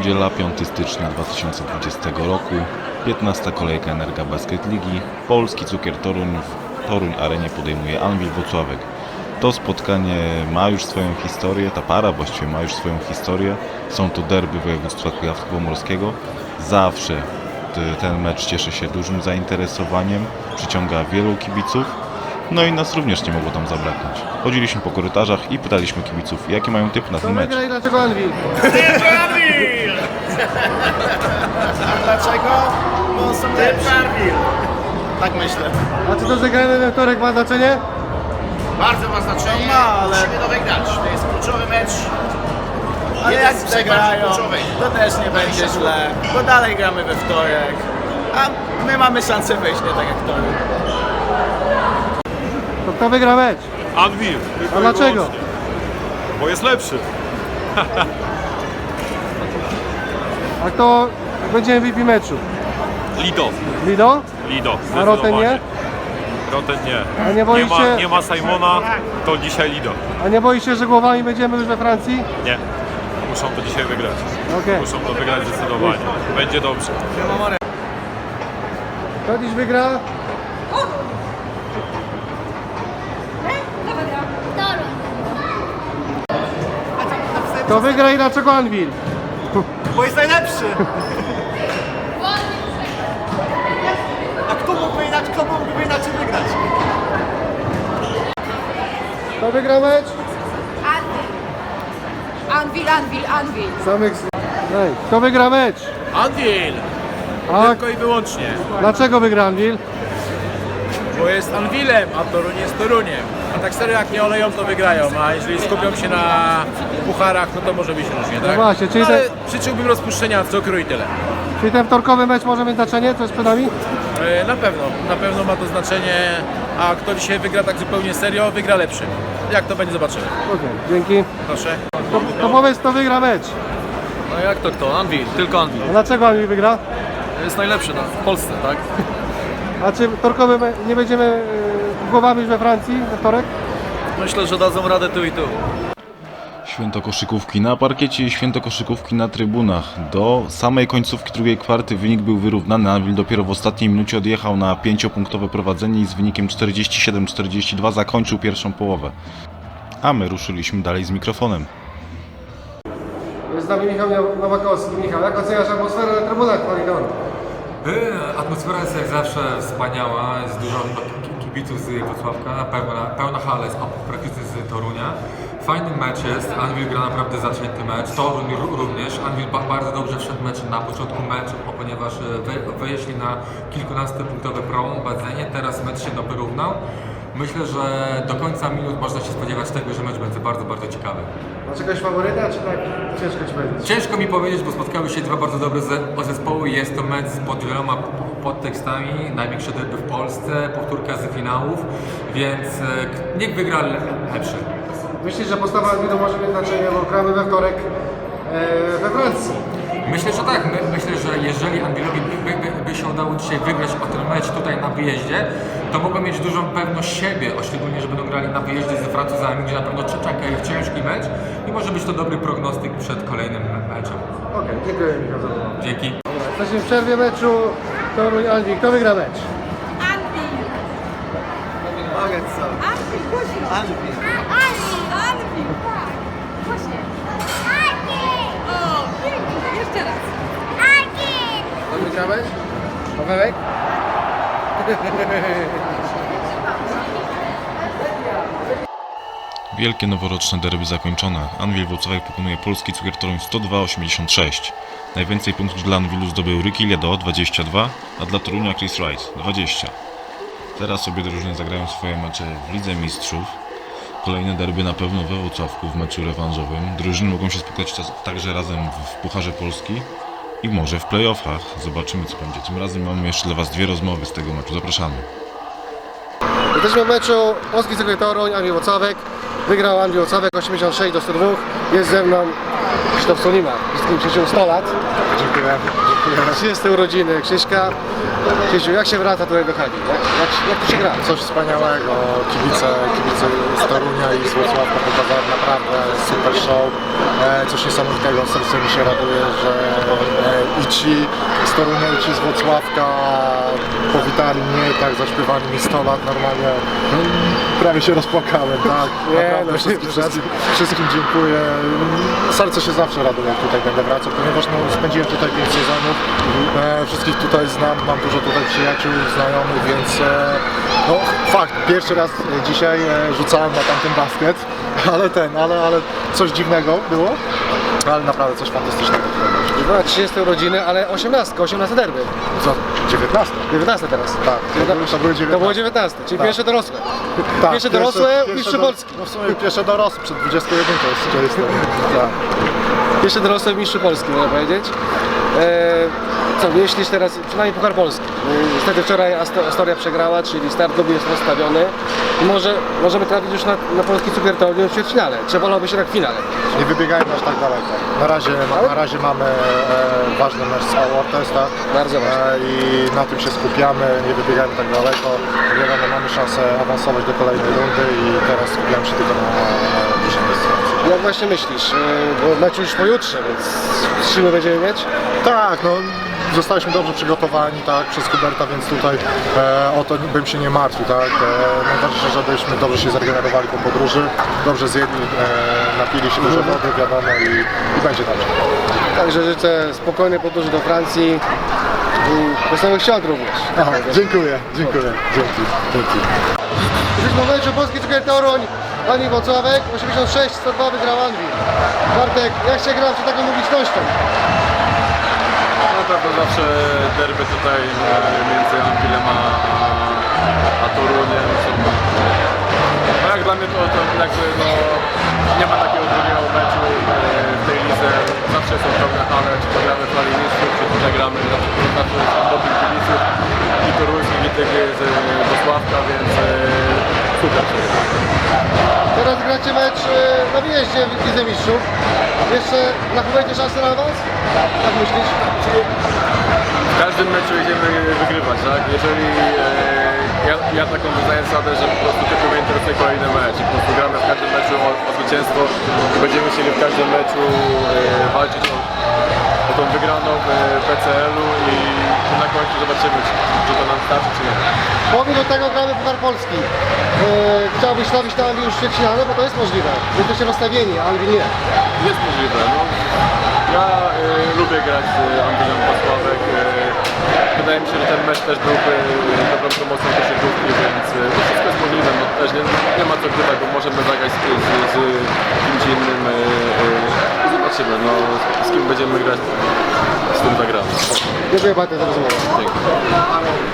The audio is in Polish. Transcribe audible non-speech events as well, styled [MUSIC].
Niedziela 5 stycznia 2020 roku, 15 kolejka Energa Basket Ligi, Polski Cukier Toruń w Toruń Arenie podejmuje Anwil Włocławek. To spotkanie ma już swoją historię, ta para właściwie ma już swoją historię. Są to derby województwa kujawsko-pomorskiego. Zawsze ten mecz cieszy się dużym zainteresowaniem, przyciąga wielu kibiców. No i nas również nie mogło tam zabraknąć. Chodziliśmy po korytarzach i pytaliśmy kibiców, jaki mają typ na ten mecz. Wygra i Anvil? Dlaczego? Bo są lepsi. Tak myślę. A czy to, że gramy we wtorek ma znaczenie? Bardzo ma znaczenie. No ma, ale- Musimy to wygrać. To jest kluczowy mecz. Ale Jeden jak z przegrają, kluczowych. to też nie będzie źle, bo dalej gramy we wtorek. A my mamy szansę wyjść, nie tak jak to. To kto wygra mecz? Anvil. tylko A i dlaczego? wyłącznie. Bo jest lepszy. [LAUGHS] A kto będzie MVP meczu? Lido. Lido? Lido. A Roten nie? Roten nie. A nie boisz nie, ma, się- nie ma Simona, to dzisiaj Lido. A nie boisz się, że głowami będziemy już we Francji? Nie. Muszą to dzisiaj wygrać. Okej. Muszą to wygrać zdecydowanie. Będzie dobrze. Kto dziś wygra? Kto wygra i dlaczego Anvil? Bo jest najlepszy! A kto mógłby inaczej, kto mógłby inaczej wygrać? Kto wygra mecz? Anvil, Anvil, Anvil. Samych... Ej, kto wygra mecz? Anvil! A Tylko i wyłącznie. dlaczego wygra Anvil? Bo jest Anvilem, a Toruń jest Toruniem. A tak serio jak nie oleją, to wygrają. A jeżeli skupią się na pucharach, no to może być różnie, tak? właśnie, czyli Ale te- życzyłbym rozpuszczenia cukru i tyle. Czyli ten wtorkowy mecz może mieć znaczenie? Co jest przed nami? E, Na pewno, na pewno ma to znaczenie. A kto dzisiaj wygra tak zupełnie serio, wygra lepszy. Jak to będzie, zobaczymy. Okej, dzięki. Proszę. To, to powiedz, kto wygra mecz. No jak to kto? Anvil, tylko Anvil. A dlaczego Anvil wygra? Jest najlepszy na, w Polsce, tak? [LAUGHS] A czy wtorkowy me- nie będziemy yy, głowami we Francji we wtorek? Myślę, że dadzą radę tu i tu. Święto koszykówki na parkiecie i święto koszykówki na trybunach. Do samej końcówki drugiej kwarty wynik był wyrównany. Anvil dopiero w ostatniej minucie odjechał na pięciopunktowe prowadzenie i z wynikiem 47-42 zakończył pierwszą połowę. A my ruszyliśmy dalej z mikrofonem. Jest z nami Michał Nowakowski. Michał, jak oceniasz atmosferę na trybunach? Y, Atmosfera jest jak zawsze wspaniała, jest dużo ki- kibiców z Wrocławka, pełna, pełna hala jest praktycznie z Torunia. Fajny mecz jest, Anvil gra naprawdę zacięty mecz, Toruń ró- również. Anvil ba- bardzo dobrze wszedł mecz na początku meczu, ponieważ y, wy, wyjeźli na kilkunastopunktowe prowadzenie, teraz mecz się wyrównał. Myślę, że do końca minut można się spodziewać tego, że mecz będzie bardzo, bardzo ciekawy. Masz jakiegoś faworyta, czy tak ciężko ci powiedzieć? Ciężko mi powiedzieć, bo spotkały się dwa bardzo dobre ze- zespoły. Jest to mecz pod wieloma podtekstami. Największe derby w Polsce, powtórka z finałów, więc e, niech wygra le- lepszy. Myślisz, że postawa Anvilu może mieć znaczenie, bo gramy we wtorek e, we Francji. Myślę, że tak. My, myślę, że jeżeli Angelowi by, by, by się udało dzisiaj wygrać o ten mecz tutaj na wyjeździe, to mogą mieć dużą pewność siebie, o szczególnie, że będą grali na wyjeździe ze Francuzami, gdzie na pewno czeka ich ciężki mecz i może być to dobry prognostyk przed kolejnym me- meczem. Okej, dziękuję Michał za. Dzięki. Jesteśmy w przerwie meczu Toruń-Anvil. Kto wygra mecz? Anvil. Powiedz co. Anvil, głośno. Anvil. Anvil. Anvil, tak. Głośniej. O, pięknie. Jeszcze raz. Kto wygra mecz? Pawełek? Wielkie noworoczne derby zakończone. Anwil Włocławek pokonuje polski cukier Toruń 102-86. Najwięcej punktów dla Anwilu zdobył Ricky Ledo 22, a dla Torunia Chris Wright 20. Teraz obie drużyny zagrają swoje mecze w Lidze Mistrzów. Kolejne derby na pewno we Włocławku w meczu rewanżowym. Drużyny mogą się spotkać także razem w Pucharze Polski i może w playoffach. Zobaczymy co będzie. Tym razem mamy jeszcze dla Was dwie rozmowy z tego meczu. Zapraszamy. Jesteśmy w meczu Polski Cukier Toruń, Anvil Włocławek. Wygrał Anvil Włocławek 86 do 102. Jest ze mną Krzysztof Solima, wszystkim przyjaciół 100 lat. Dziękuję. Dziękuję. 30 urodziny Krzyśka. Krzysiu, jak się wraca tutaj do hali? Jak, jak, jak tu się gra? Coś wspaniałego, kibice, kibice z Torunia i z Wrocławka pokazali naprawdę super show, e, coś niesamowitego, serce mi się raduje, że e, i ci z Torunia i ci z Wrocławka powitali mnie, tak zaśpiewali mi 100 lat normalnie, no, prawie się rozpłakałem, tak, Nie, naprawdę no, wszystkim, wszystkim, wszystkim dziękuję, serce się zawsze raduje, jak tutaj będę wracał, ponieważ no, spędziłem tutaj 5 sezonów, e, wszystkich tutaj znam, mam dużo tutaj przyjaciół, znajomych, więc e, no fakt, pierwszy raz dzisiaj e, rzucałem na tamten basket, [LAUGHS] ale ten, ale, ale coś dziwnego było, ale naprawdę coś fantastycznego. Była 30 urodziny, ale 18, 18 derby. Co? 19? 19 teraz. Tak, to były- to były 19. To było 19, czyli Tak. pierwsze dorosłe. Tak, pierwsze dorosłe, mistrz Polski. No w sumie pierwsze dorosłe, przed 21 to jest, to jest [LAUGHS] tak. Pierwsze dorosłe w mistrzu Polski, można powiedzieć. E, co, myślisz teraz, przynajmniej Puchar Polski. E, Niestety wczoraj Asto- Astoria przegrała, czyli start klubu jest rozstawiony. I może możemy trafić już na, na polski cukier to w ćwierćfinale. Czy wolałbyś jednak w finale? Nie wybiegajmy aż tak daleko. Na razie, na razie mamy e, ważny mecz z Aortes, tak? Bardzo ważny. E, I na tym się skupiamy, nie wybiegajmy tak daleko. Wiadomo, mamy szansę awansować do kolejnej rundy i teraz skupiamy się tylko na, na dzisiejszej sytuacji. Jak właśnie myślisz? E, bo mecz już pojutrze, więc siły będziemy mieć? Tak, no zostaliśmy dobrze przygotowani tak, przez Huberta, więc tutaj e, o to bym się nie martwił. Tak? E, najważniejsze, żebyśmy dobrze się zregenerowali po podróży, dobrze zjedli, e, napili się dużo wody, wiadomo, i, i będzie dobrze. Także życzę spokojnej podróży do Francji i wesołych świąt również. Aha, dziękuję, dziękuję, dzięki, dzięki. Jesteśmy w meczu Polski Cukier Toruń, Ani Wocławek, 86-102 wygrał Anwil. Bartek, jak się gra przy taką publicznością? Na pewno zawsze derby tutaj e, między Anwilem a, a Toruniem są... No jak dla mnie to, to jakby no, nie ma takiego drugiego meczu e, w tej lidze. Zawsze są pełne hale, czy to gramy w Mistrzów, czy tutaj gramy zawsze, zawsze są dobrych kibiców i toruńskich, i tych z e, Wrocławka, więc e, super się gra. Teraz gracie mecz na wyjeździe w Lidze Mistrzów. Jeszcze zachowujecie szansę na awans? Jak myślisz? W każdym meczu idziemy wygrywać, tak? Jeżeli e, ja, ja taką wyznaję zasadę, że po prostu tylko mnie interesuje kolejny mecz i po prostu gramy w każdym meczu o, o zwycięstwo będziemy chcieli w każdym meczu e, walczyć o, o tą wygraną w e, PCL-u i na końcu zobaczymy, czy, czy to nam starczy, Powiem do tego gramy Puchar Polski. E, chciałbyś trafić na już ćwierćfinale, bo to jest możliwe. Jesteście rozstawieni, a Anwil nie. Jest możliwe, no. Ja e, lubię grać z Andrzejem Wacławek. E, wydaje mi się, że ten mecz też byłby dobrą promocją koszykówki, więc e, no wszystko jest możliwe. No, też nie, nie ma co grywać, bo możemy zagrać z, z, z kimś innym. Zobaczymy, no, z kim będziemy grać, z tym zagramy. Dziękuję bardzo za rozmowę. Dzięki.